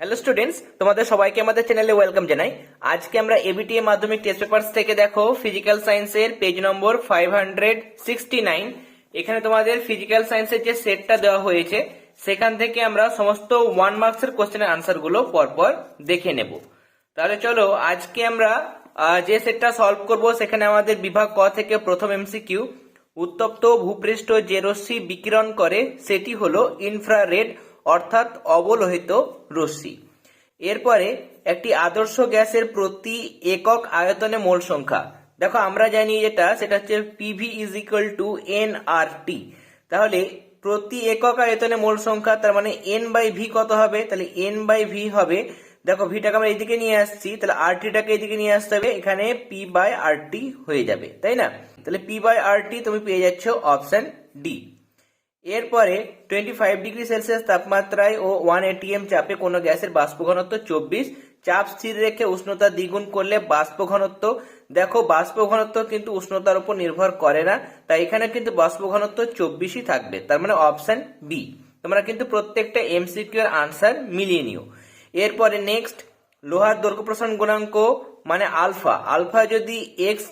Hello students তোমাদের সবাইকে আমাদের চ্যানেলে ওয়েলকাম জানাই। আজকে আমরা এবিটিএ মাধ্যমিক টেস্ট পেপারস থেকে দেখো ফিজিক্যাল সায়েন্সের page number five hundred sixty nine এখানে তোমাদের ফিজিক্যাল সায়েন্সের যে সেটটা দেওয়া হয়েছে, সেখান থেকে আমরা সমস্ত ওয়ান মার্কসের কোশ্চেনের আনসারগুলো পরপর দেখে নেব। তাহলে চলো, আজকে আমরা যে সেটটা সলভ করব, সেখানে আমাদের বিভাগ ক থেকে প্রথম এমসিকিউ উত্তপ্ত ভূপৃষ্ঠ যে রশ্মি বিকিরণ করে, সেটি হলো ইনফ্রারেড অর্থাৎ অবলোহিত রশ্মি। এরপরে একটি আদর্শ গ্যাসের প্রতি একক আয়তনে মোল সংখ্যা। দেখো, আমরা জানি যেটা, সেটা হচ্ছে PV is equal to N R T তাহলে প্রতি একক আয়তনে মোল সংখ্যা, তার মানে এন বাই ভি কত হবে? তাহলে এন বাই ভি হবে, দেখো ভিটাকে আমরা এইদিকে নিয়ে আসছি, তাহলে আর টিটাকে এইদিকে নিয়ে আসতে হবে, এখানে পি বাই আর টি হয়ে যাবে, তাই না? তাহলে পি বাই আর টি তুমি পেয়ে যাচ্ছ অপশন ডি এরপরে টোয়েন্টি ফাইভ ডিগ্রি সেলসিয়াস তাপমাত্রায় ও ওয়ান এটিএম চাপে কোনো গ্যাসের বাষ্প ঘনত্ব চব্বিশ। চাপ স্থির রেখে উষ্ণতা দ্বিগুণ করলে বাষ্প ঘনত্ব দেখো বাষ্প ঘনত্ব কিন্তু উষ্ণতার উপর নির্ভর করে না, তাই এখানে কিন্তু বাষ্প ঘনত্ব চব্বিশই থাকবে, তার মানে অপশন বি তোমরা কিন্তু প্রত্যেকটা এমসিকিউ এর আনসার মিলিয়ে নিও। এরপরে নেক্সট লোহার দৈর্ঘ্য প্রসারণ গুণাঙ্ক মানে আলফা। আলফা যদি এক্স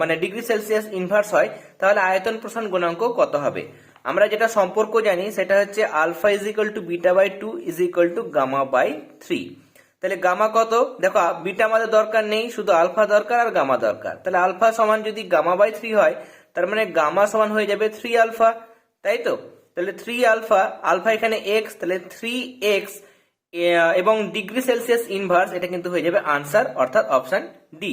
মানে ডিগ্রি সেলসিয়াস ইনভার্স হয়, তাহলে আয়তন প্রসারণ গুণাঙ্ক কত হবে? আমরা যেটা সম্পর্ক জানি সেটা হচ্ছে alpha is equal to beta by two is equal to gamma by three. তাহলে গামা কত? দেখো, বিটা আমাদের দরকার নেই, শুধু আলফা দরকার আর গামা দরকার। তাহলে আলফা সমান যদি গামা বাই থ্রি হয়, তার মানে গামা সমান হয়ে যাবে থ্রি আলফা, তাই তো? তাহলে থ্রি আলফা আলফা এখানে এক্স তাহলে থ্রি এক্স এবং ডিগ্রি সেলসিয়াস ইনভার্স এটা কিন্তু হয়ে যাবে আনসার অর্থাৎ option D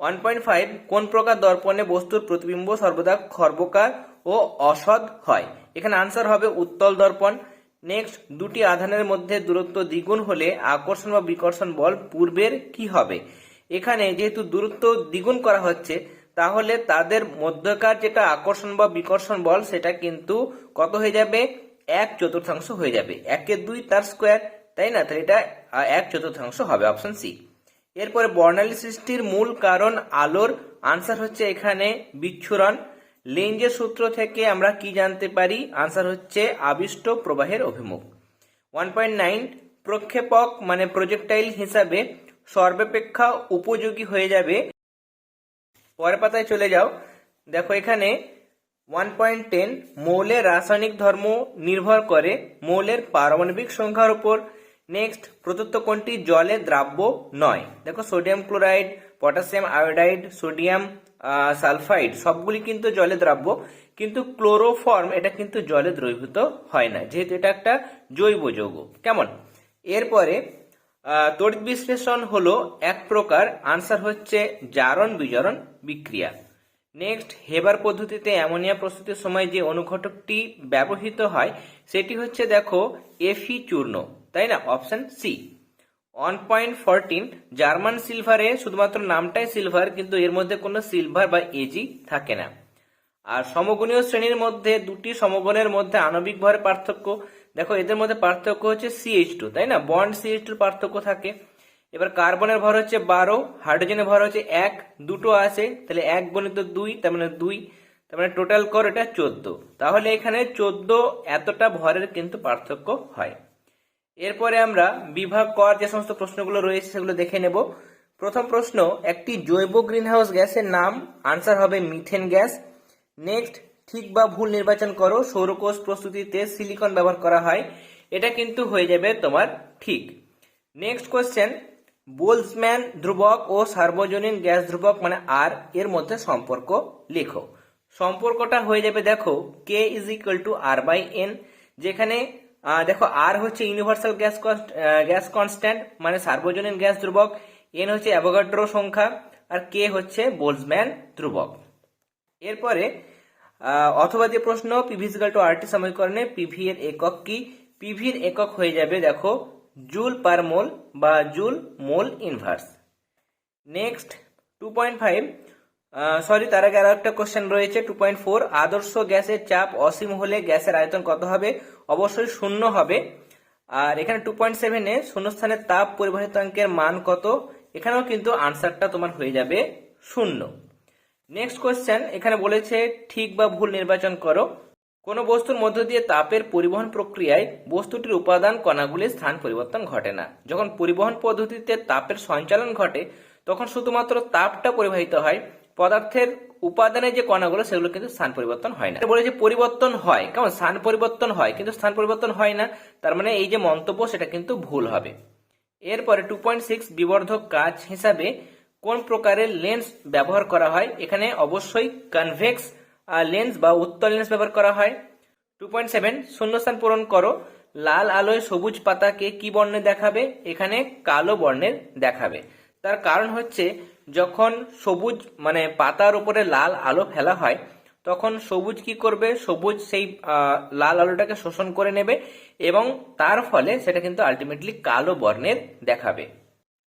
one point five কোন প্রকার দর্পণে বস্তুর প্রতিবিম্ব সর্বদা খর্বকার ও অসৎ হয়। এখানে আনসার হবে উত্তল দর্পণ। নেক্সট দুটি আধানের মধ্যে দূরত্ব দ্বিগুণ হলে আকর্ষণ বা বিকর্ষণ বল পূর্বের কি হবে? এখানে যেহেতু দূরত্ব দ্বিগুণ করা হচ্ছে, তাহলে তাদের মধ্যকার যেটা আকর্ষণ বা বিকর্ষণ বল, সেটা কিন্তু কত হয়ে যাবে? এক চতুর্থাংশ হয়ে যাবে। একের দুই তার স্কোয়ার তাই না? তাহলে এটা এক চতুর্থাংশ হবে অপশন সি এরপরে বর্ণালী সৃষ্টির মূল কারণ আলোর। আনসার হচ্ছে এখানে বিচ্ছুরণ। লেঞ্জের সূত্র থেকে আমরা কি জানতে পারি? আনসার হচ্ছে আবিষ্ট প্রবাহের অভিমুখ। ওয়ান পয়েন্ট নাইন প্রক্ষেপক মানে প্রজেক্টাইল হিসাবে সর্বাপেক্ষা উপযোগী হয়ে যাবে। পরের পাতায় চলে যাও। দেখো এখানে ওয়ান পয়েন্ট টেন মৌলের রাসায়নিক ধর্ম নির্ভর করে মৌলের পারমাণবিক সংখ্যার উপর। নেক্সট প্রদত্ত কোনটি জলে দ্রাব্য নয়? দেখো sodium chloride potassium iodide sodium sulphide, সবগুলি কিন্তু জলে দ্রাব্য, কিন্তু ক্লোরোফর্ম এটা কিন্তু জলে দ্রবীভূত হয় না, যেহেতু এটা একটা জৈব যৌগ। কেমন? এরপরে তড়িৎ বিশ্লেষণ হলো এক প্রকার, আনসার হচ্ছে জারণ বিজারণ বিক্রিয়া। নেক্সট, হেবার পদ্ধতিতে অ্যামোনিয়া প্রস্তুতির সময় যে অনুঘটকটি ব্যবহৃত হয়, সেটি হচ্ছে দেখো এফি চূর্ণ, তাই না? Option C one point fourteen German সিলভারে শুধুমাত্র নামটাই সিলভার কিন্তু এর মধ্যে কোনো সিলভার বা এজি থাকে না। আর সমগুণীয় শ্রেণির মধ্যে দুটি সমগণের মধ্যে আণবিক ভরের পার্থক্য, দেখো এদের মধ্যে পার্থক্য হচ্ছে সিএইচ টু তাই না? বন্ড সিএইচ টুর পার্থক্য থাকে। এবার কার্বনের ভর হচ্ছে বারো, হাইড্রোজেনের ভর হচ্ছে এক, দুটো আছে, তাহলে এক গণিত দুই, তার মানে দুই, তার মানে টোটাল কর এটা চোদ্দ। তাহলে এখানে চোদ্দ এতটা ভরের কিন্তু পার্থক্য হয়। এরপরে আমরা বিভাগ কর যে সমস্ত প্রশ্নগুলো রয়েছে সেগুলো দেখে নেব। প্রথম প্রশ্ন, একটি জৈব গ্রিনহাউস গ্যাসের নাম আনসার হবে মিথেন গ্যাস নেক্সট ঠিক বা ভুল নির্বাচন করো, সৌরকোষ প্রস্তুতিতে সিলিকন ব্যবহার করা হয়। এটা কিন্তু হয়ে যাবে তোমার ঠিক। নেক্সট কোয়েশ্চেন বোলসম্যান ধ্রুবক ও সার্বজনীন গ্যাস ধ্রুবক মানে আর এর মধ্যে সম্পর্ক লেখো। সম্পর্কটা হয়ে যাবে দেখো K is equal to R by N যেখানে দেখো আর হচ্ছে ইউনিভার্সাল গ্যাস গ্যাস কনস্ট্যান্ট মানে সার্বজনীন গ্যাস ধ্রুবক। এন হচ্ছে অ্যাভোগাড্রো সংখ্যা, আর কে হচ্ছে বোলসম্যান ধ্রুবক। এরপরে অথবা যে প্রশ্ন পিভিজিক্যাল টু আরটি সমীকরণে পিভি এর একক কি? পিভির একক হয়ে যাবে, দেখো জুল পার মোল বা joule mole inverse next two point five sorry তার আগে আরও একটা কোশ্চেন রয়েছে টু পয়েন্ট ফোর আদর্শ গ্যাসের চাপ অসীম হলে গ্যাসের আয়তন কত হবে? অবশ্যই শূন্য হবে। আর এখানে টু পয়েন্ট সেভেনে শূন্যস্থানের তাপ পরিবাহিতাঙ্কের মান কত? এখানেও কিন্তু আনসারটা তোমার হয়ে যাবে শূন্য। নেক্সট কোয়েশ্চেন এখানে বলেছে, ঠিক বা ভুল নির্বাচন করো। কোনো বস্তুর মধ্য দিয়ে তাপের পরিবহন প্রক্রিয়ায় বস্তুটির উপাদান কণাগুলির স্থান পরিবর্তন ঘটে না। যখন পরিবহন পদ্ধতিতে তাপের সঞ্চালন ঘটে, তখন শুধুমাত্র তাপটা পরিবাহিত হয়। পদার্থের উপাদানের যে কণাগুলো, সেগুলো কিন্তু স্থান পরিবর্তন হয় না। বলে যে পরিবর্তন হয়, কেমন? স্থান পরিবর্তন হয়, কিন্তু স্থান পরিবর্তন হয় না। তার মানে এই যে মন্তব্য, সেটা কিন্তু ভুল হবে। এরপরে টু পয়েন্ট সিক্স বিবর্ধক কাজ হিসাবে কোন প্রকারের লেন্স ব্যবহার করা হয়? এখানে অবশ্যই কনভেক্স লেন্স বা উত্তল লেন্স ব্যবহার করা হয়। টু পয়েন্ট সেভেন শূন্যস্থান পূরণ করো। লাল আলোয় সবুজ পাতাকে কি বর্ণে দেখাবে? এখানে কালো বর্ণের দেখাবে। তার কারণ হচ্ছে যখন সবুজ মানে পাতার উপরে লাল আলো ফেলা হয়, তখন সবুজ কি করবে? সবুজ সেই লাল আলোটাকে শোষণ করে নেবে এবং তার ফলে সেটা কিন্তু আলটিমেটলি কালো বর্ণের দেখাবে।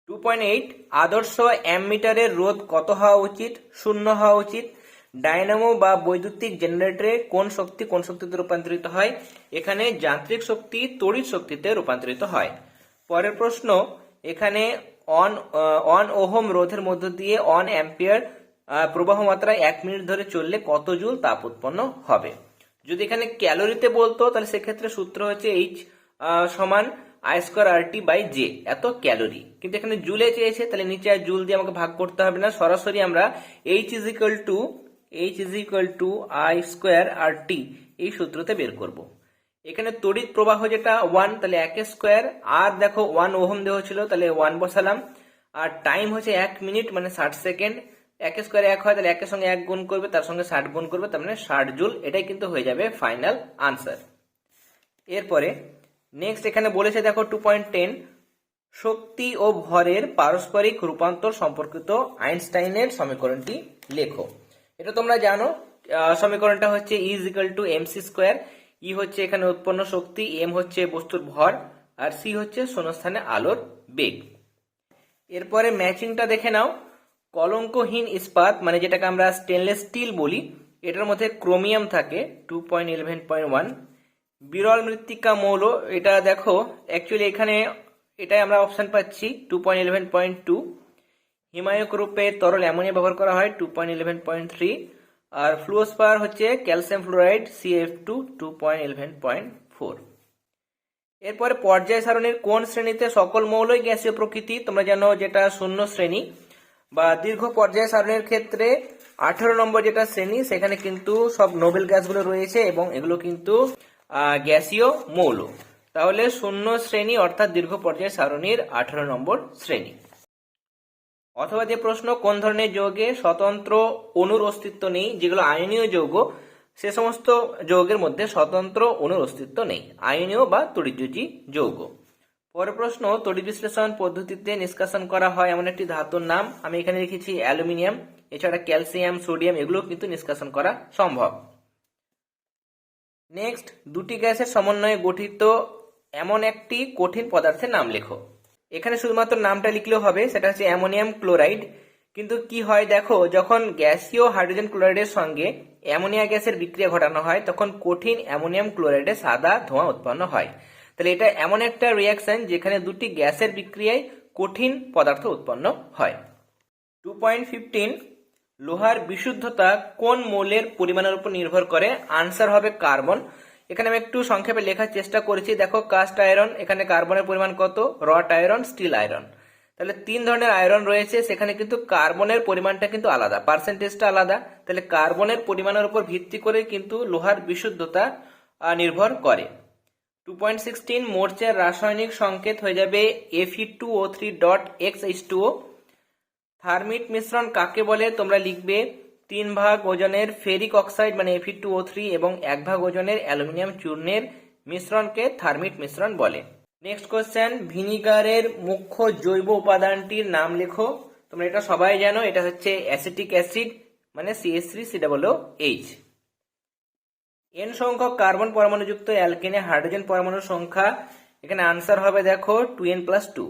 টু পয়েন্ট এইট আদর্শ অ্যামমিটারের রোধ কত হওয়া উচিত? শূন্য হওয়া উচিত। ডায়নামো বা বৈদ্যুতিক জেনারেটরে কোন শক্তি কোন শক্তিতে রূপান্তরিত হয়? এখানে যান্ত্রিক শক্তি, তড়িৎ শক্তিতে রূপান্তরিত হয়। পরের প্রশ্ন, এখানে অন অন ওহম রোধের মধ্য দিয়ে অন অ্যাম্পিয়ার প্রবাহ মাত্রা এক মিনিট ধরে চললে কত জুল তাপ উৎপন্ন হবে? যদি এখানে ক্যালোরিতে বলতো, তাহলে সেক্ষেত্রে সূত্র হচ্ছে এইচ সমান I square R T by J এত ক্যালোরি। কিন্তু এখানে জুলে চেয়েছে, তাহলে নিচে আর জুল দিয়ে আমাকে ভাগ করতে হবে না। সরাসরি আমরা H is equal to H is equal to I square R T এই সূত্রতে বের করব। এখানে তড়িৎ প্রবাহ যেটা ওয়ান তাহলে এক স্কোয়ার আর দেখো ওয়ান ওহম দেওয়া ছিল, তাহলে ওয়ান বসালাম। আর টাইম হচ্ছে এক মিনিট মানে ষাট সেকেন্ড এক স্কোয়ার এক হয়, তাহলে একের সঙ্গে এক গুণ করবে, তার সঙ্গে ষাট গুণ করবে, তার মানে ষাট জুল। এটাই কিন্তু হয়ে যাবে ফাইনাল আনসার এরপরে নেক্সট এখানে বলেছে, দেখো টু পয়েন্ট টেন শক্তি ও ভরের পারস্পরিক রূপান্তর সম্পর্কিত আইনস্টাইনের সমীকরণটি লেখো। এটা তোমরা জানো সমীকরণটা হচ্ছে is equal to M C square E হচ্ছে এখানে উৎপন্ন শক্তি, এম হচ্ছে বস্তুর ভর, আর সি হচ্ছে শূন্যস্থানে আলোর বেগ। এরপরে ম্যাচিংটা দেখে নাও। কলঙ্কহীন ইস্পাত মানে যেটাকে আমরা স্টেনলেস স্টিল বলি, এটার মধ্যে ক্রোমিয়াম থাকে two point eleven point one বিরল মৃত্তিকা মৌল, এটা দেখো অ্যাকচুয়ালি এখানে এটাই আমরা অপশান পাচ্ছি two point eleven point two হিমায়ক রূপে তরল অ্যামোনিয়া ব্যবহার করা হয় two point eleven point three আর ফ্লুওস্পার হচ্ছে calcium fluoride CF two two point eleven point four এরপরে পর্যায় সারণীর কোন শ্রেণীতে সকল মৌলই গ্যাসীয় প্রকৃতি, তোমরা জানো যেটা শূন্য শ্রেণি, বা দীর্ঘ পর্যায় সারণীর ক্ষেত্রে আঠারো নম্বর যেটা শ্রেণি, সেখানে কিন্তু সব নোবেল গ্যাসগুলো রয়েছে এবং এগুলো কিন্তু গ্যাসীয় মৌল। তাহলে শূন্য শ্রেণি অর্থাৎ দীর্ঘ পর্যায় সারণীর আঠারো নম্বর শ্রেণি। অথবা যে প্রশ্ন, কোন ধরনের যৌগে স্বতন্ত্র অণুর অস্তিত্ব নেই, যেগুলো আয়নীয় যৌগ, সে সমস্ত যৌগের মধ্যে স্বতন্ত্র অণুর অস্তিত্ব নেই আয়নীয় বা তড়িৎযোজী যৌগ। পরের প্রশ্ন, তড়িৎ বিশ্লেষণ পদ্ধতিতে নিষ্কাশন করা হয় এমন একটি ধাতুর নাম। আমি এখানে লিখেছি অ্যালুমিনিয়াম, এছাড়া ক্যালসিয়াম, সোডিয়াম এগুলো কিন্তু নিষ্কাশন করা সম্ভব। নেক্সট, দুটি গ্যাসের সমন্বয়ে গঠিত এমন একটি কঠিন পদার্থের নাম লেখো। এখানে শুধুমাত্র নামটা লিখলেও হবে, সেটা হচ্ছে অ্যামোনিয়াম ক্লোরাইড। কিন্তু কি হয় দেখো, যখন গ্যাসীয় হাইড্রোজেন ক্লোরাইডের সঙ্গে অ্যামোনিয়া গ্যাসের বিক্রিয়া ঘটানো হয়, তখন কঠিন অ্যামোনিয়াম ক্লোরাইডে সাদা ধোঁয়া উৎপন্ন হয়। তাহলে এটা এমন একটা রিয়াকশন যেখানে দুটি গ্যাসের বিক্রিয়ায় কঠিন পদার্থ উৎপন্ন হয়। টু পয়েন্ট ফিফটিন লোহার বিশুদ্ধতা কোন মৌলের পরিমাণের উপর নির্ভর করে? আনসার হবে কার্বন এখানে আমি একটু সংক্ষেপে লেখার চেষ্টা করেছি। দেখো কাস্ট আয়রন এখানে কার্বনের পরিমাণ কত? রট আয়রন স্টিল আয়রন তাহলে তিন ধরনের আয়রন রয়েছে, সেখানে কিন্তু কার্বনের পরিমাণটা কিন্তু আলাদা পার্সেন্টেজটা আলাদা। তাহলে কার্বনের পরিমাণের উপর ভিত্তি করে কিন্তু লোহার বিশুদ্ধতা নির্ভর করে। টু পয়েন্ট সিক্সটিন মোর্চের রাসায়নিক সংকেত হয়ে যাবে এফি two O three dot X H two O thermite মিশ্রণ কাকে বলে? তোমরা লিখবে তিন ভাগ ওজনের ফেরিক অক্সাইড মানে এফি টু ও থ্রি এবং এক ভাগ ওজনের অ্যালুমিনিয়াম চূর্ণের মিশ্রণকে থার্মিট মিশ্রণ বলে। নেক্সট কোশ্চেন ভিনিগারের মুখ্য জৈব উপাদানটির নাম লেখো। তোমরা এটা সবাই জানো, এটা হচ্ছে অ্যাসিটিক অ্যাসিড মানে CS three C H N সংখ্যক কার্বন পরমাণুযুক্ত অ্যালকেনে হাইড্রোজেন পরমাণুর সংখ্যা, এখানে আনসার হবে দেখো two N plus two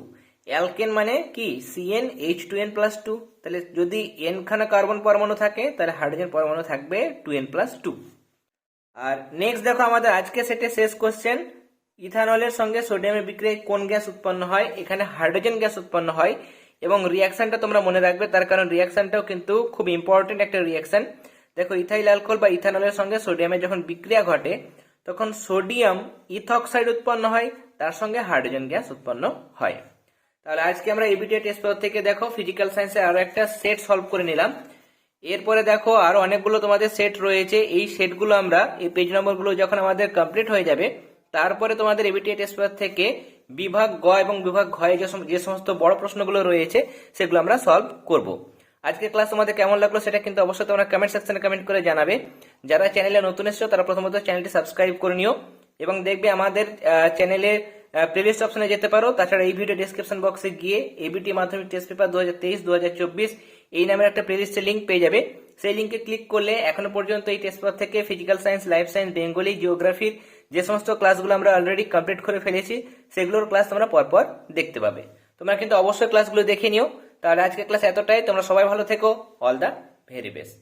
alkane মানে কি? CN H two N plus two তাহলে যদি এন খানা কার্বন পরমাণু থাকে, তাহলে হাইড্রোজেন পরমাণু থাকবে টু এন প্লাস টু আর নেক্সট দেখো আমাদের আজকে সেটে শেষ কোশ্চেন ইথানলের সঙ্গে সোডিয়ামের বিক্রিয়ায় কোন গ্যাস উৎপন্ন হয়? এখানে হাইড্রোজেন গ্যাস উৎপন্ন হয়। এবং রিয়াকশনটা তোমরা মনে রাখবে, তার কারণ রিয়াকশনটাও কিন্তু খুব ইম্পর্টেন্ট একটা রিয়াকশন দেখো ইথাইল অ্যালকোহল বা ইথানলের সঙ্গে সোডিয়ামের যখন বিক্রিয়া ঘটে, তখন সোডিয়াম ইথক্সাইড উৎপন্ন হয়, তার সঙ্গে হাইড্রোজেন গ্যাস উৎপন্ন হয়। তাহলে আজকে আমরা এবিটিএ টেস্ট পেপার থেকে দেখো ফিজিক্যাল সায়েন্সে আরও একটা সেট সলভ করে নিলাম। এরপরে দেখো আরও অনেকগুলো তোমাদের সেট রয়েছে। এই সেটগুলো আমরা, এই পেজ নম্বরগুলো যখন আমাদের কমপ্লিট হয়ে যাবে, তারপরে তোমাদের এবিটিএ টেস্ট পেপার থেকে বিভাগ গ এবং বিভাগ ঘয়ে যে সমস্ত বড় প্রশ্নগুলো রয়েছে, সেগুলো আমরা সলভ করব। আজকে ক্লাস তোমাদের কেমন লাগল সেটা কিন্তু অবশ্যই তোমরা কমেন্ট সেকশনে কমেন্ট করে জানাবে। যারা চ্যানেলে নতুন এসেছ, তারা প্রথমত চ্যানেলটি সাবস্ক্রাইব করে নিও এবং দেখবে আমাদের চ্যানেলের প্লেলিস্ট অপশনে যেতে পারো। তাছাড়া এই ভিডিও ডিসক্রিপশন বক্সে গিয়ে এবিটি মাধ্যমিক টেস্ট পেপার দু হাজার তেইশ দু হাজার চব্বিশ, এই নামের একটা প্লেলিস্টের লিঙ্ক পেয়ে যাবে। সেই লিঙ্কে ক্লিক করলে এখনও পর্যন্ত এই টেস্ট পেপার থেকে physical science life science Bengali জিওগ্রাফির যে সমস্ত ক্লাসগুলো আমরা অলরেডি কমপ্লিট করে ফেলেছি, সেগুলোর ক্লাস তোমরা পরপর দেখতে পাবে। তোমরা কিন্তু অবশ্যই ক্লাসগুলো দেখে নিও। তাহলে আজকে ক্লাস এতটাই। তোমরা সবাই ভালো থেকো। All the very best